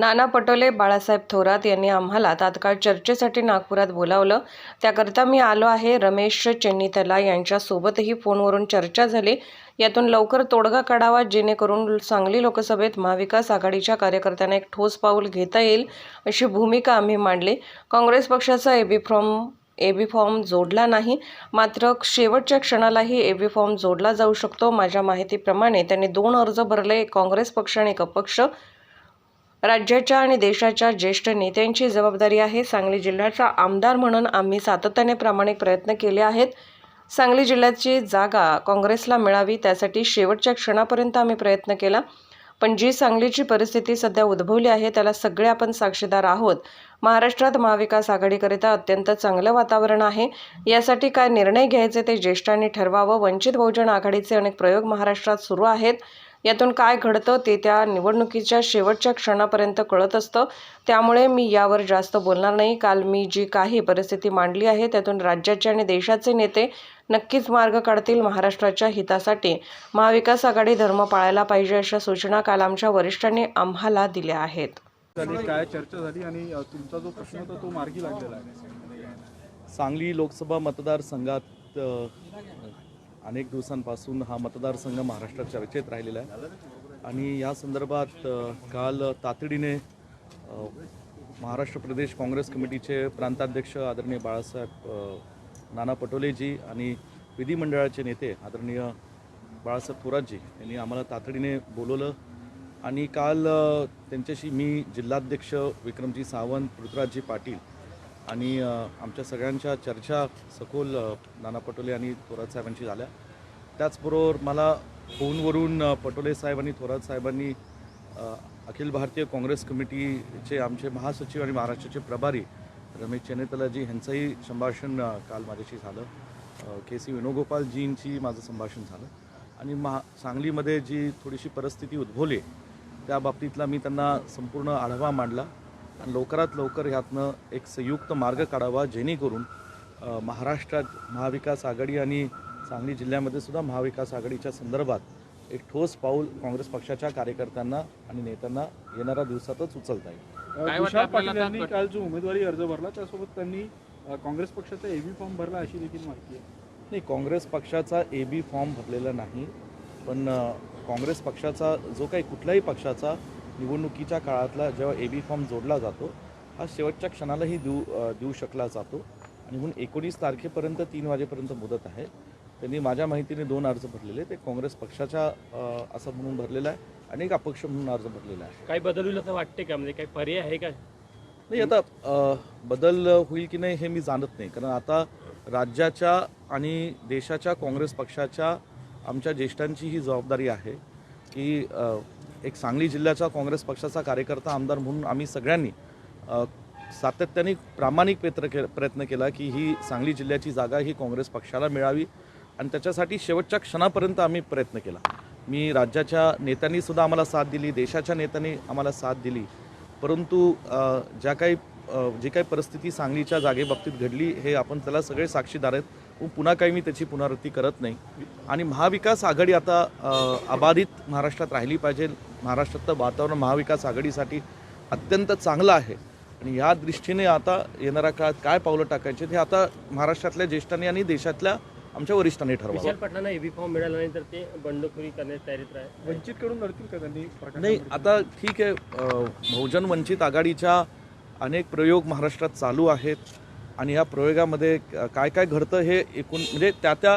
नाना पटोले बाळासाहेब थोरात यांनी आम्हाला तात्काळ चर्चेसाठी नागपुरात बोलावलं. त्याकरता मी आलो आहे रमेश चेन्नीतला. यांच्यासोबतही फोनवरून चर्चा झाली. यातून लवकर तोडगा काढावा जेणेकरून सांगली लोकसभेत महाविकास आघाडीच्या कार्यकर्त्यांना एक ठोस पाऊल घेता येईल अशी भूमिका आम्ही मांडली. काँग्रेस पक्षाचा एबी ए एबी फॉर्म जोडला नाही. मात्र शेवटच्या क्षणालाही एबी फॉर्म जोडला जाऊ शकतो. माझ्या माहितीप्रमाणे त्यांनी दोन अर्ज भरले. एक काँग्रेस पक्ष आणि एक अपक्ष. राज्याच्या आणि देशाच्या ज्येष्ठ नेत्यांची जबाबदारी आहे. सांगली जिल्ह्याचा आमदार म्हणून आम्ही सातत्याने प्रामाणिक प्रयत्न केले आहेत. सांगली जिल्ह्याची जागा काँग्रेसला मिळावी त्यासाठी शेवटच्या क्षणापर्यंत आम्ही प्रयत्न केला. पण जी सांगलीची परिस्थिती सध्या उद्भवली आहे त्याला सगळे आपण साक्षीदार आहोत. महाराष्ट्रात महाविकास आघाडीकरिता अत्यंत चांगलं वातावरण आहे. यासाठी काय निर्णय घ्यायचे ते ज्येष्ठांनी ठरवावं. वंचित बहुजन आघाडीचे अनेक प्रयोग महाराष्ट्रात सुरू आहेत. यातून काय घडतं ते त्या निवडणुकीच्या शेवटच्या क्षणापर्यंत कळत असतं. त्यामुळे मी यावर जास्त बोलणार नाही. काल मी जी काही परिस्थिती मांडली आहे त्यातून राज्याचे आणि देशाचे नेते नक्कीच मार्ग काढतील महाराष्ट्राच्या हितासाठी. महाविकास आघाडी धर्म पाळायला पाहिजे अशा सूचना काल आमच्या वरिष्ठांनी आम्हाला दिल्या आहेत. काय चर्चा झाली आणि तुमचा जो प्रश्न होता तो मार्गी लागलेला आहे? सांगली लोकसभा मतदारसंघात अनेक दिवसांपासून हा मतदारसंघ महाराष्ट्रात चर्चेत राहिलेला आहे. आणि या संदर्भात काल तातडीने महाराष्ट्र प्रदेश काँग्रेस कमिटीचे प्रांताध्यक्ष आदरणीय बाळासाहेब नाना पटोलेजी आणि विधिमंडळाचे नेते आदरणीय बाळासाहेब थोरातजी यांनी आम्हाला तातडीने बोलवलं. आणि काल त्यांच्याशी मी जिल्हाध्यक्ष विक्रमजी सावंत पृथ्वीराजजी पाटील आणि आमच्या सगळ्यांच्या चर्चा सखोल नाना पटोले आणि थोरात साहेबांशी झाल्या. त्याचबरोबर मला फोनवरून पटोले साहेब आणि थोरात साहेबांनी अखिल भारतीय काँग्रेस कमिटीचे आमचे महासचिव आणि महाराष्ट्राचे प्रभारी रमेश चेनेतलाजी यांचंही संभाषण काल माझ्याशी झालं. के सी वेणुगोपालजींची माझं संभाषण झालं. आणि महा सांगलीमध्ये जी थोडीशी परिस्थिती उद्भवली त्या बाबतीतला मी त्यांना संपूर्ण आढावा मांडला. लवकरात लवकर ह्यातनं एक संयुक्त मार्ग काढावा जेणेकरून महाराष्ट्रात महाविकास आघाडी आणि सांगली जिल्ह्यामध्ये सुद्धा महाविकास आघाडीच्या संदर्भात एक ठोस पाऊल काँग्रेस पक्षाच्या कार्यकर्त्यांना आणि नेत्यांना येणाऱ्या दिवसातच उचलता येईल. विशाल पाटील यांनी काल जो उमेदवारी अर्ज भरला त्यासोबत त्यांनी काँग्रेस पक्षाचा एबी फॉर्म भरला अशी देखील माहिती आहे. नाही काँग्रेस पक्षाचा ए बी फॉर्म भरलेला नाही पण काँग्रेस पक्षाचा जो काही कुठल्याही पक्षाचा निवडणुकीच्या काळातला जेव्हा ए बी फॉर्म जोडला जातो हा शेवटच्या क्षणालाही देऊ देऊ शकला जातो. आणि म्हणून एकोणीस तारखेपर्यंत तीन वाजेपर्यंत मुदत आहे. त्यांनी माझ्या माहितीने दोन अर्ज भरलेले. ते काँग्रेस पक्षाच्या असं म्हणून भरलेला आहे आणि एक अपक्ष म्हणून अर्ज भरलेला आहे. काही बदल होईल असं वाटते का? म्हणजे काही पर्याय आहे का? नाही आता बदल होईल की नाही हे मी जाणत नाही. कारण आता राज्याच्या आणि देशाच्या काँग्रेस पक्षाच्या आमच्या ज्येष्ठांची ही जबाबदारी आहे की एक सांगली जिल्ह्याचा काँग्रेस पक्षाचा कार्यकर्ता आमदार म्हणून आम्ही सगळ्यांनी सातत्याने प्रामाणिक प्रयत्न के प्रयत्न केला की ही सांगली जिल्ह्याची जागा ही काँग्रेस पक्षाला मिळावी आणि त्याच्यासाठी शेवटच्या क्षणापर्यंत आम्ही प्रयत्न केला. मी राज्याच्या नेत्यांनी सुद्धा आम्हाला साथ दिली देशाच्या नेत्यांनी आम्हाला साथ दिली. परंतु ज्या काही जी काही परिस्थिती सांगलीच्या जागेबाबतीत घडली हे आपण त्याला सगळे साक्षीदार आहेत. पुन्हा काही मी त्याची पुनरावृत्ती करत नाही. आणि महाविकास आघाडी आता अबाधित महाराष्ट्रात राहिली पाहिजे. महाराष्ट्रातलं वातावरण महाविकास आघाडीसाठी अत्यंत चांगलं आहे. आणि या दृष्टीने आता येणाऱ्या काळात काय पावलं टाकायचे हे आता महाराष्ट्रातल्या ज्येष्ठांनी आणि देशातल्या आमच्या वरिष्ठांनी ठरवावं. विशाल पाटलांना एबी फॉर्म मिळाला नाही तर ते बंडखोरी करण्याची तयारीत राहील वंचित कडून लढतील का त्यांनी नाही आता ठीक आहे बहुजन वंचित आघाडीच्या अनेक प्रयोग महाराष्ट्रात चालू आहेत. आणि या प्रयोगामध्ये काय काय घडतं हे एकूण म्हणजे त्या त्या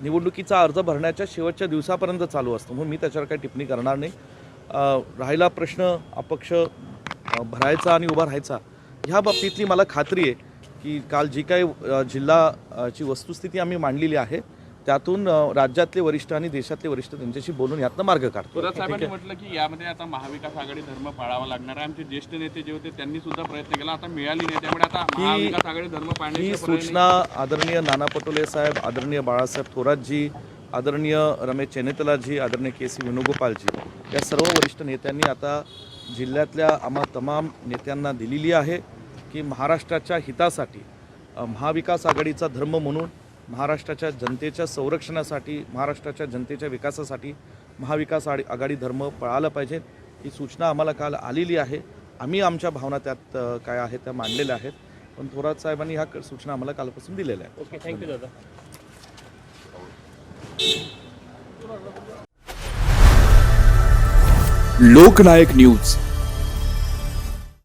निवडणुकीचा अर्ज भरण्याच्या शेवटच्या दिवसापर्यंत चालू असतं. म्हणून मी त्याच्यावर काही टिप्पणी करणार नाही. राहिला प्रश्न अपक्ष भरायचा आणि उभा राहायचा ह्या बाबतीतली मला खात्री आहे की काल जी काही अ, जिल्हा अ, ची वस्तुस्थिती आम्ही मांडलेली आहे त्यातून राज्यातले वरिष्ठ आणि देशातले वरिष्ठ त्यांच्याशी बोलून यातनं मार्ग काढतो. थोरात साहेबांनी म्हटलं की यामध्ये आता महाविकास आघाडी धर्म पाळावा लागणार आहे. आमचे ज्येष्ठ नेते जे होते त्यांनी सुद्धा प्रयत्न केला. आता मिळाली नाही. त्यामुळे आता महाविकास आघाडी धर्म ही पाळण्याची सूचना आदरणीय नाना पटोले साहेब आदरणीय बाळासाहेब थोरातजी आदरणीय रमेश चेनेतलाजी आदरणीय के सी वेणुगोपालजी या सर्व वरिष्ठ नेत्यांनी आता जिल्ह्यातल्या आम्हा तमाम नेत्यांना दिलेली आहे की महाराष्ट्राच्या हितासाठी महाविकास आघाडीचा धर्म म्हणून महाराष्ट्राच्या जनतेच्या संरक्षणासाठी महाराष्ट्राच्या जनतेच्या विकासासाठी महाविकास आघाडी आघाडी धर्म पळाला पाहिजे ही सूचना आम्हाला काल आलेली आहे. आम्ही आमच्या भावना त्यात काय आहेत त्या मांडलेल्या आहेत. पण थोरात साहेबांनी ह्या क- सूचना आम्हाला कालपासून दिलेल्या आहेत. ओके थँक्यू दादा. लोकनायक न्यूज.